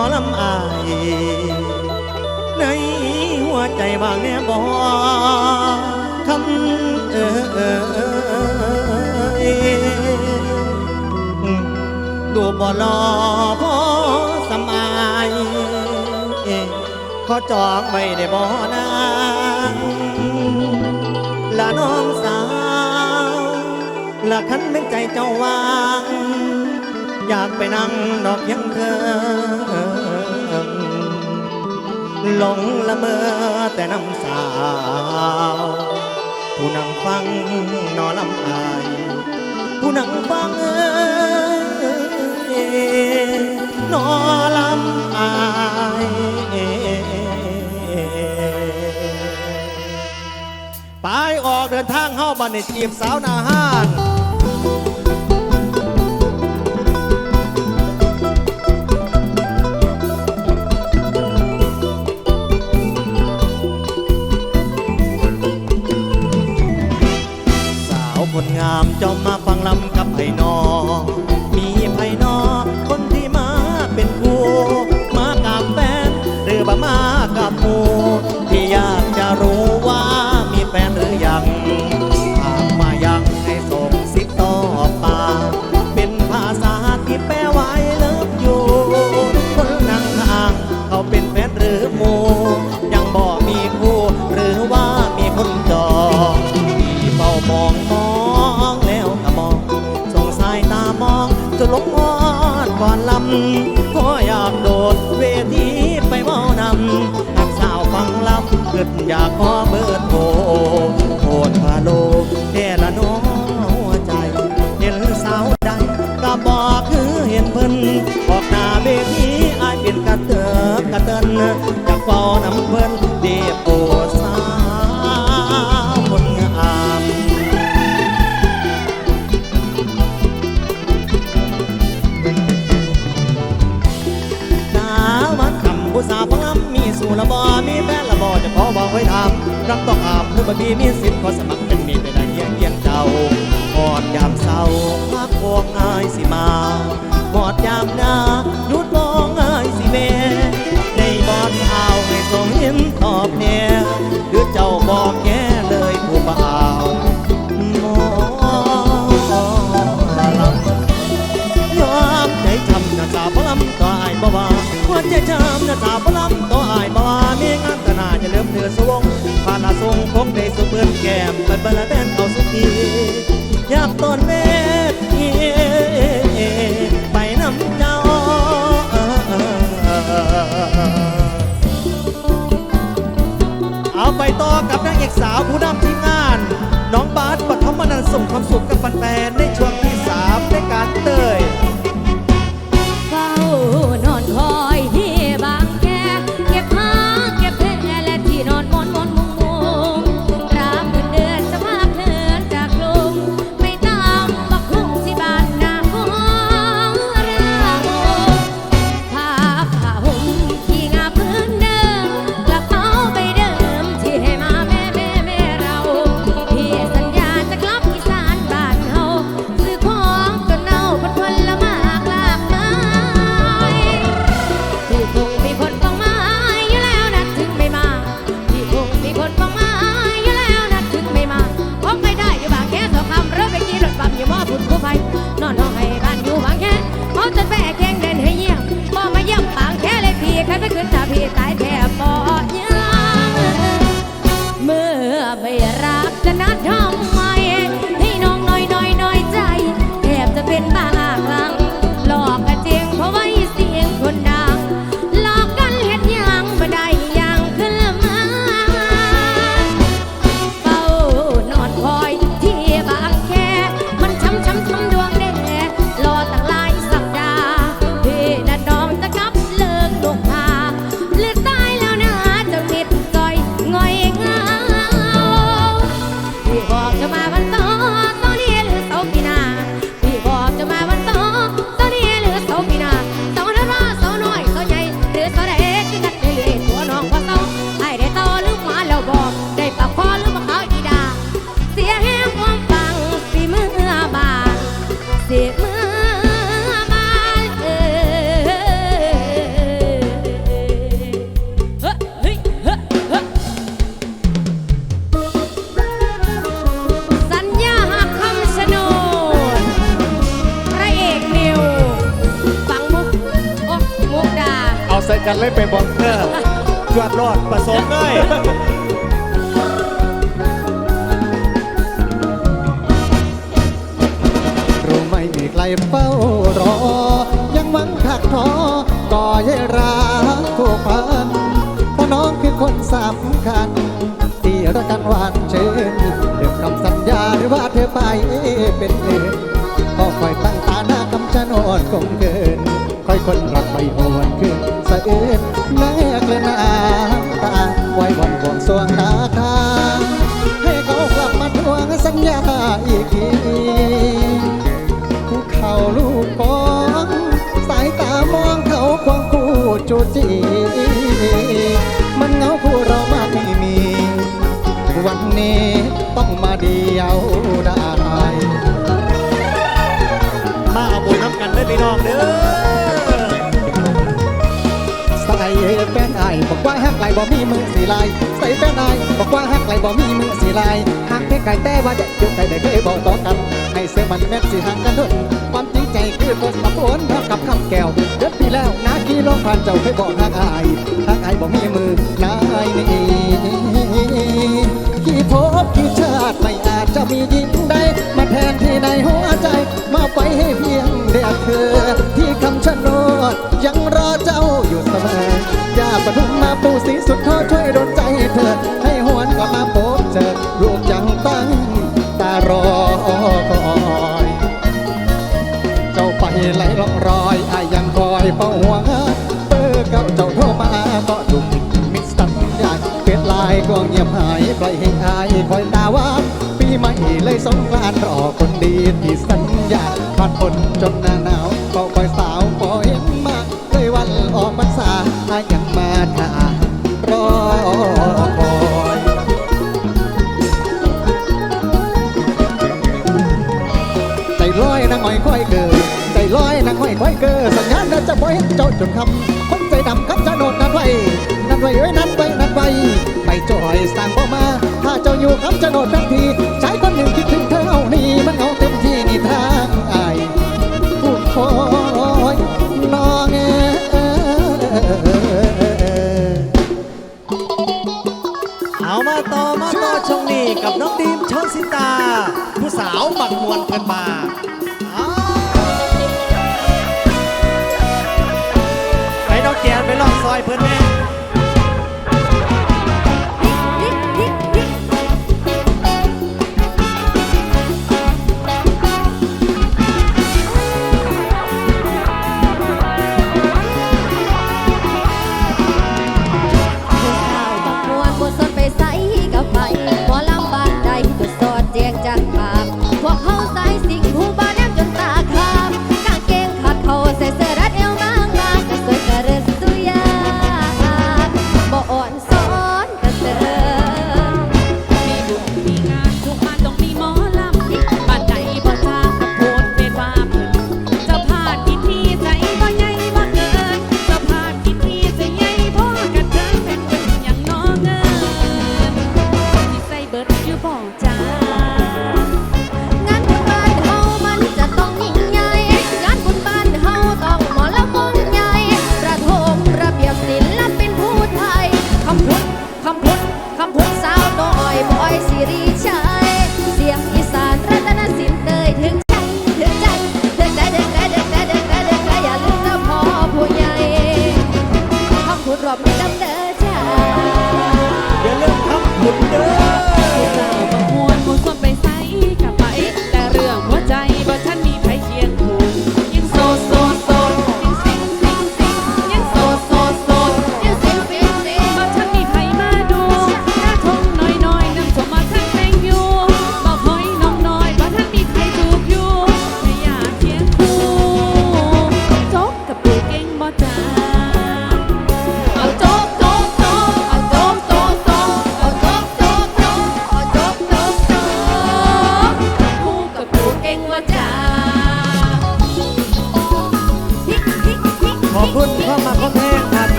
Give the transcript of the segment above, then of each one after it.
อลำอาย ในหัวใจบางแน่บอคำเออเออเออดูบ่รอพอสมายขอจองไว้ได้บ่นางละน้องสาวละคันเป็นใจเจ้าวางอยากไปนั่งดอกยังเธอ หลงละเมอแต่น้ำสาว ผู้นั่งฟังนอลำอาย ผู้นั่งฟังเอ้ยนอลำอายไปออกเดินทางเข้าบันในจีบสาวนาห้าน คนงามจอมมาฟังลำกับไผ่นอ มีไผ่นอ คนที่มาเป็นคู่มากับแฟนหรือว่ามากับหมูที่อยากจะรู้ว่า ก่อนลำก็อยากโดดเวทีไปเมานำหักสาวฟังลำเกิดอยากขอเบิดโทโทษพาโลแค่ละน้อหัวใจ เห็นสาวใดก็บอกคือเห็นเพิ่นออกหน้าเวทีอายเป็นกระเติบกระเตินอยากเฝ้านำเพิ่นเดียบโอ มีสู่ละบอมีแฟนละบอจะขอบอกไว้ทำรักต้องอาบหรือบดีมีสิทธิ์ขอสมัครเป็นมีเป็นได้เยี่ยงเยี่ยงเจ้าหอดยามเศร้าพักพวงอายสิมาหอดยามหน้าหยุดมองอายสิเมในบอดเอาให้ส่งยิ้มตอบแน่หรือเจ้าบอกแก่เลยผู้บ่าวมอยอมใจช้ำนะสาวพลำต่ออายบ่ว่าหัวใจช้า งผ่าทรงคงได้สุเปื้อนแก้มเปิดเบลแบนเอาสุขียามต้นเวทีไปน้ำเจ้าเอาไปต่อกับนางเอกสาวผู้นำทีมงาน น้องบาสปฐมนันส่งความสุขกับแฟนๆในช่วงที่3ในการเตย กันเลยไปบอกเออจวดรอดประสงค์เลยรู้ไหม่มีใครเฝ้ารอ ยังหวังขักทอก่อให้รักผูกพันเพราะน้องคือคนสำคัญ ที่รักกันหวานเชิญเรื่องคำสัญญาหรือว่าเธอไปเป็นเองก็คอยตั้งตาหน้าคำชะโนดคงเกิน คนรักไปหวนขึ้นสะอื้นแลกเลยน้ำตาไว้บนบวงสวงตาทาให้เขากลับมาทวงสัญญาอีกทีภูเขาลูกกองสายตามองเขาควงคู่จูจีมันเหงาผู้เรามากไม่มี วันนี้ต้องมาเดียวได้มาเอาบุญน้ำกันเด้พี่น้องเด้อ แป้นไอบอกว่าหักไหลบ่มีมือสีลายใส่แป้นไอบอกว่าหักไหลบ่มีมือสีลายหักเพียงไก่แต่ว่าจะจุกไก่ได้เคยบอกต่อกันให้เสื้อมันแม่นสีห่างกันด้วยความจริงใจคือคนสับสนเท่ากับคำแก้วเดือดปีแล้วนาคีลงผ่านเจ้าเคยบอกหักอายหักอายบ่มีมือนายนี่ กี่พบกี่ชาติไม่อาจจะมียิงใดมาแทนที่ในหัวใจ มาไปให้เพียงเดียวเธอ ที่คำชะโนดยังรอเจ้าอยู่เสมออย่าปทุมมาปูสีสุดท้อช่วยดลใจเธอ ให้หวนกลับมาพ สงกรานต์รอคนดีที่สัญญาผ่านฝนจนหน้าหนาวเฝ้าคอยสาวพอเห็นมาเลยวันออกพรรษาอายยังมาท่ารอคอยใจลอยนางห้อยค่อยเกิดใจลอยนางห้อยค่อยเกิดสัญญาณจะบ่เห็นเจ้าจนคำคนใจดำคำจะโนดนัดไว้นัดไว้ไว้นัดไว้นัดไว้ไปจ่อยสั่งบ่มา ถ้าเจ้าอยู่คำจะโนดทันทีใชายคนหนึ่งคิด มวนเพื่อนมา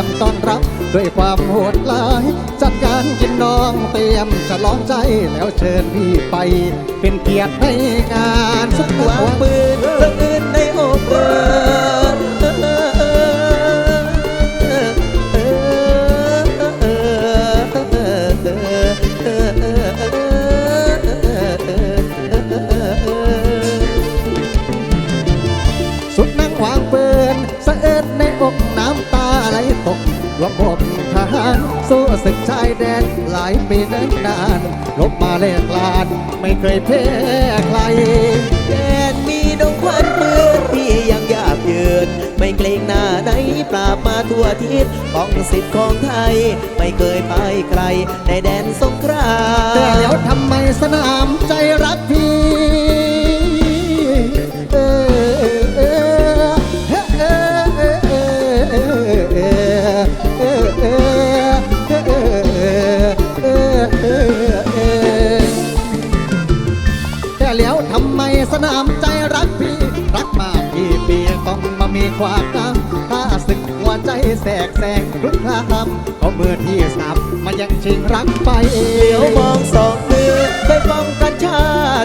ยมต้อนรับ ด้วยความโหดร้าย จัดการกินน้องเตรียมจะล้อมใจแล้วเชิญพี่ไป เป็นเกียรติในงานสุดวางปืนสะอื้นในอกเออ รวมอกทหารสู้ศึกชายแดนหลายปีเนิ่นนานลบมาเลกลาน ไม่เคยแพ้ใครแดนมีดงควันปืนที่ยังหยาบยืน ไม่เกรงหน้าไหนปราบมาทั่วทิศป้องสิทธิ์ของไทย ไม่เคยพ่ายใคร ในแดนสงครามแต่แล้วทำไมสนามใจ นามใจรักพี่ รักมากกี่ปีต้องมามีความน้ำถ้าศึกหัวใจแสกแสงคลุกคลามก็เมื่อที่สามมายังชิงรักไปเดี๋ยวมองสองมือไปป้องกันชา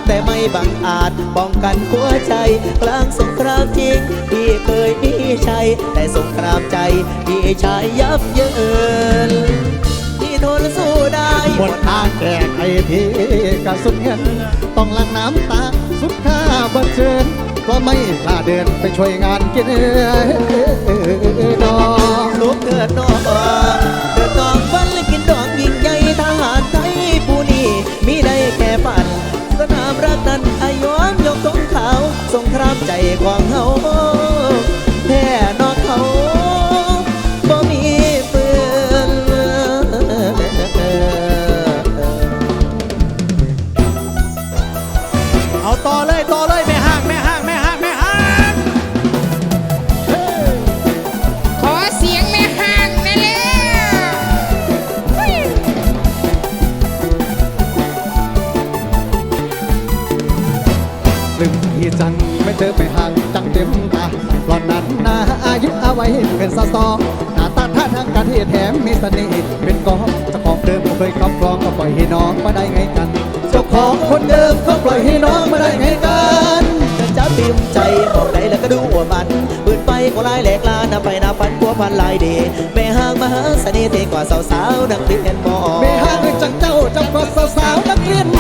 แต่ไม่บังอาจป้องกันหัวใจ กลางสงครามจริงที่เคยมีชัยแต่สงครามใจที่ชายยับเยินที่ทนสู้ได้หมดทางแก้ไขที่กระสุนเงินต้องลังน้ำตา สุดค่าบันเชิญก็ไม่กล้าเดินไปช่วยงานกินดองลูกเกิดนองเกิดนองฟันและกินดองยิ่งใหญ่ทหารไทยผู้นี้มีได้แค่ฝันสนามรักนั้นอายอมยกธงขาวสงครามใจของเฮา จังไม่เจอไปห่างจังเต็มตาหล่อนนั้นนาอายุเอาไว้เป็นสะสอหน้าตาท่าทางการที่แถมมีเสน่ห์เป็นกองจ้าของเดิมก็เคยครอบครองก็ปล่อยให้น้องมาได้ไงกันเจ้าของคนเดิมเขาปล่อยให้น้องมาได้ไงกันจะจับพิมใจมองไหนแล้วก็ดูหัวมันปืนไฟก็ลายแหลกลานาไปนาฟันพัวพันลายเดแม่ห้างมหาเสน่ห์เทกว่าสาวๆนักเรียนมอแม่ห้างจังเจ้าจ้าก็สาวสาวๆนักเรียน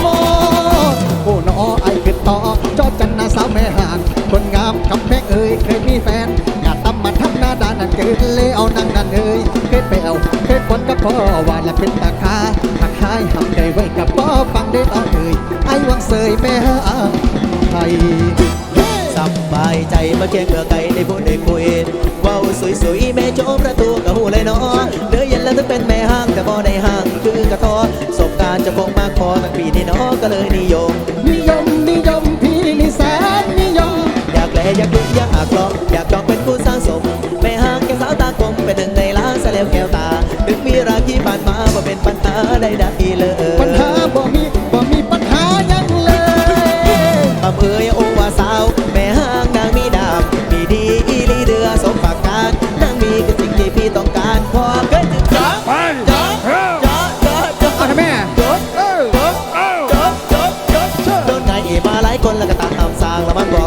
พ่อว่าและเป็นตาคาหักหายหักได้ไว้กับพ่อฟังได้ต่อเอ่ยไอ้วังเสยแม่ห้างไทยสบายใจมาแค่เกือไก่ได้พูดได้คุยเว้าสวยๆแม่โจมประตูกะหูเลยเนาะเดือเย็นแล้วถึงเป็นแม่ห้างแต่บ่ได้ห้างคือกระทอสบการจะคงมากพอทั้งปีนี้เนาะก็เลยนิยม นิยมนิยมพี่นี่แสนนิยม อยากแลอยากดูอยากลองอยากจองเป็นผู้สร้างสม แม่ห้างแก้วสาวตากลมเป็นหนึ่งในล้านเสลวแก้ว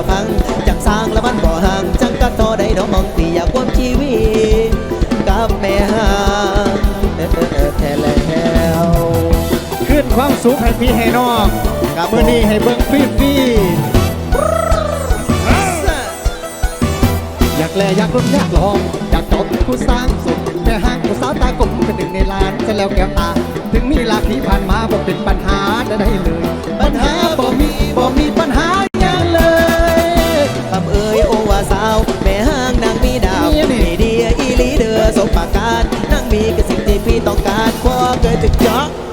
แล้วมันบ่พัง จังสร้างแล้วมันบ่ห่างจังกัดทอได้น้องมองตีอยากความชีวิตกับแม่ห้างเออเออเออแท้แล้วขึ้นความสุขให้พี่ให้น้องครับเมื่อนี้ให้เบิ่งฟรีฟรีอยากแลอยากรุ่นอยากลอง อยากจบผู้สร้างสุดแม่ห้างผู้สาวตากลมเป็นหนึ่งในล้านจะแล้วแก้วตา ถึงมีหลากที่ผ่านมาบ่เป็นปัญหาได้เลย สมปากการนั่งมีกับสิ่งที่พี่ต้องการพอเกิดถึงจ๊อกจ๊อก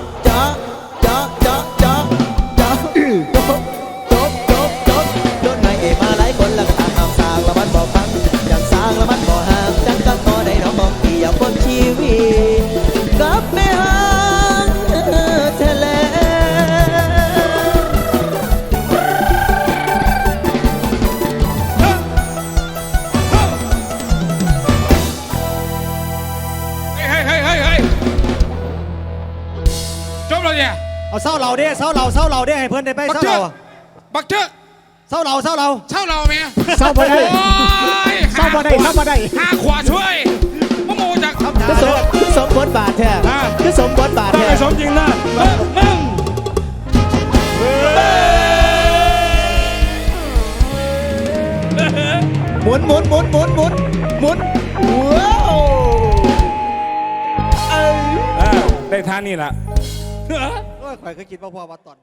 จบแล้วเนี่ยเอาเศร้าเราเด้เศร้าเราเศร้าเราเด้ให้เพื่อนได้ไปบักเศร้าเถเราอะบักเถอะเศร้าเราเศร้าเราเช่าเราไหมเศร้าบ่ได้ โอ้ยเศร้าบ่ได้เศร้าบ่ได้ ห้าขวาช่วยมะโมจากคือสมคือสมบทบาทแท้อ่าคือสมบทบาทต้องแท้ไปสมจริงนะเอ้ยมึงหมุนหมุนหมุนหมุนหมุนหมุนว้าวเอ้ยเออได้ท่านี่ละ เฮ้ยข่อยก็คิดว่าพ่อว่าตอน